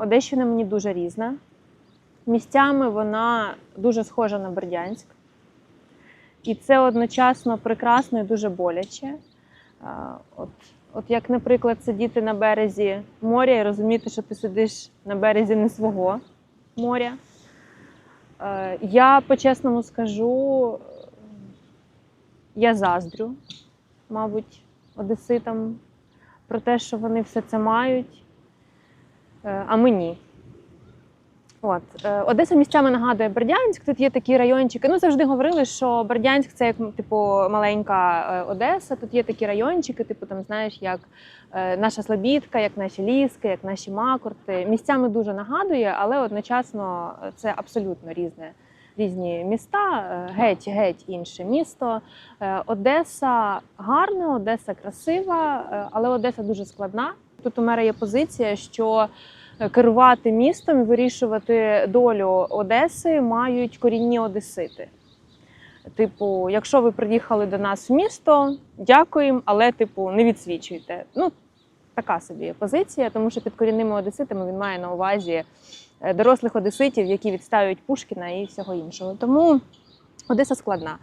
Одещина мені дуже різна. Місцями вона дуже схожа на Бердянськ. І це одночасно прекрасно і дуже боляче. От, от як, наприклад, сидіти на березі моря і розуміти, що ти сидиш на березі не свого моря. Е, Я по-чесному скажу, я заздрю, мабуть, одеситам про те, що вони все це мають, а мені. От е, Одеса місцями нагадує Бердянськ. Тут є такі райончики. Ну завжди говорили, що Бердянськ це як типу маленька е, Одеса. Тут є такі райончики, типу там знаєш, як е, наша Слобідка, як наші ліски, як наші макурти. Місцями дуже нагадує, але одночасно е, це абсолютно різне. Різні міста, е, геть, геть інше місто. Е, Одеса гарна, Одеса красива, е, але Одеса дуже складна. Тут у мене є позиція, що е, керувати містом і вирішувати долю Одеси мають корінні одесити. Типу, якщо ви приїхали до нас в місто, дякуємо, але типу не відсвічуйте. Ну, така собі позиція, тому що під корінними одеситами він має на увазі дорослих одеситів, які відстають Пушкіна і всього іншого. Тому Одеса складна.